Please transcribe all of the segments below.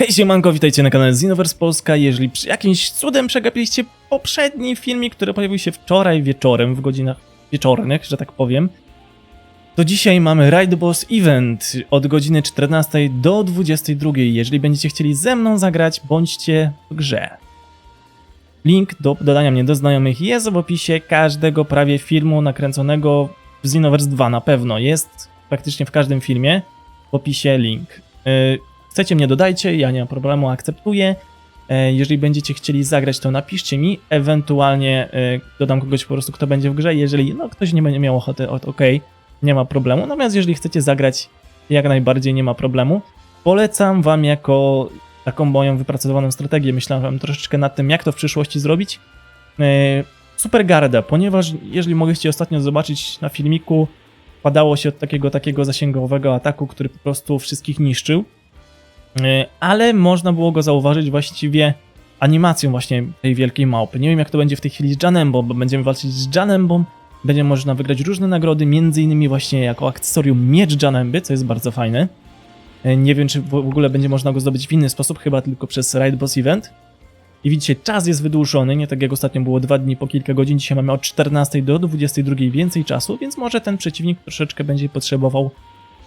Hej siemanko, witajcie na kanale Xenoverse Polska. Jeżeli przy jakimś cudem przegapiliście poprzedni filmik, który pojawił się wczoraj wieczorem, w godzinach wieczornych, że tak powiem, to dzisiaj mamy Ride Boss Event od godziny 14 do 22. Jeżeli będziecie chcieli ze mną zagrać, bądźcie w grze. Link do dodania mnie do znajomych jest w opisie każdego prawie filmu nakręconego w Xenoverse 2 na pewno. Jest praktycznie w każdym filmie w opisie link. Yy, Chcecie mnie dodajcie, ja nie mam problemu, akceptuję. E, Jeżeli będziecie chcieli zagrać, to napiszcie mi, ewentualnie e, dodam kogoś po prostu, kto będzie w grze. Jeżeli no, ktoś nie będzie miał ochoty, o- okej, nie ma problemu. Natomiast jeżeli chcecie zagrać, jak najbardziej nie ma problemu. Polecam wam jako taką moją wypracowaną strategię, myślałem troszeczkę nad tym, jak to w przyszłości zrobić. E, Super Garda, ponieważ jeżeli mogliście ostatnio zobaczyć na filmiku, padało się od takiego takiego zasięgowego ataku, który po prostu wszystkich niszczył. E, ale można było go zauważyć właściwie animacją właśnie tej wielkiej małpy. Nie wiem jak to będzie w tej chwili z bo będziemy walczyć z Janembą, będzie można wygrać różne nagrody, między innymi właśnie jako akcesorium miecz Janemby, co jest bardzo fajne. E, Nie wiem czy w ogóle będzie można go zdobyć w inny sposób, chyba tylko przez Ride Boss Event. I widzicie, czas jest wydłużony, nie tak jak ostatnio było dwa dni po kilka godzin, dzisiaj mamy od 14 do 22 więcej czasu, więc może ten przeciwnik troszeczkę będzie potrzebował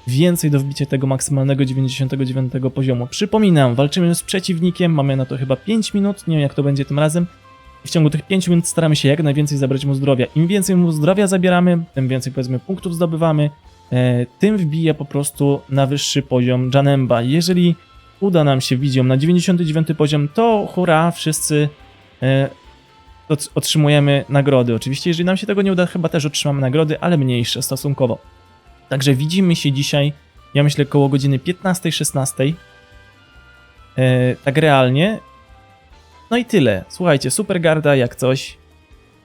więcej do wbicia tego maksymalnego 99 poziomu. Przypominam, walczymy z przeciwnikiem, mamy na to chyba 5 minut, nie wiem jak to będzie tym razem. W ciągu tych 5 minut staramy się jak najwięcej zabrać mu zdrowia. Im więcej mu zdrowia zabieramy, tym więcej powiedzmy punktów zdobywamy, e, tym wbija po prostu na wyższy poziom Janemba. Jeżeli uda nam się widzią na 99 poziom, to hurra, wszyscy e, ot- otrzymujemy nagrody. Oczywiście, jeżeli nam się tego nie uda, chyba też otrzymamy nagrody, ale mniejsze stosunkowo. Także widzimy się dzisiaj, ja myślę, koło godziny 15-16. E, tak realnie. No i tyle. Słuchajcie, super garda jak coś.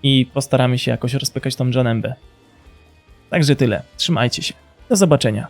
I postaramy się jakoś rozpykać tą Janembę. Także tyle. Trzymajcie się. Do zobaczenia.